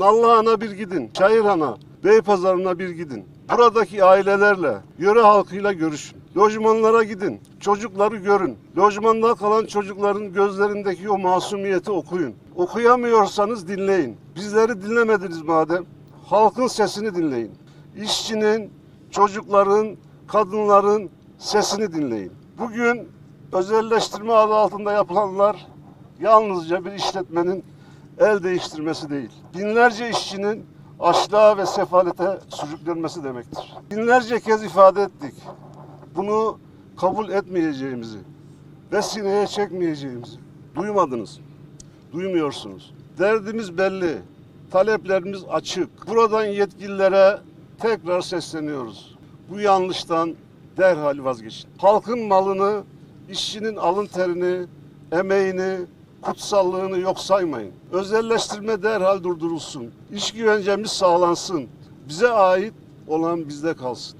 Nallıhan'a bir gidin, Çayırhan'a, Beypazarı'na bir gidin. Buradaki ailelerle, yöre halkıyla görüşün. Lojmanlara gidin, çocukları görün. Lojmanda kalan çocukların gözlerindeki o masumiyeti okuyun. Okuyamıyorsanız dinleyin. Bizleri dinlemediniz madem, halkın sesini dinleyin. İşçinin, çocukların, kadınların sesini dinleyin. Bugün özelleştirme adı altında yapılanlar yalnızca bir işletmenin el değiştirmesi değil. Binlerce işçinin açlığa ve sefalete sürüklenmesi demektir. Binlerce kez ifade ettik. Bunu kabul etmeyeceğimizi ve sineye çekmeyeceğimizi. Duymadınız. Duymuyorsunuz. Derdimiz belli. Taleplerimiz açık. Buradan yetkililere tekrar sesleniyoruz. Bu yanlıştan derhal vazgeçin. Halkın malını, işçinin alın terini, emeğini, kutsallığını yok saymayın. Özelleştirme derhal durdurulsun. İş güvencemiz sağlansın. Bize ait olan bizde kalsın.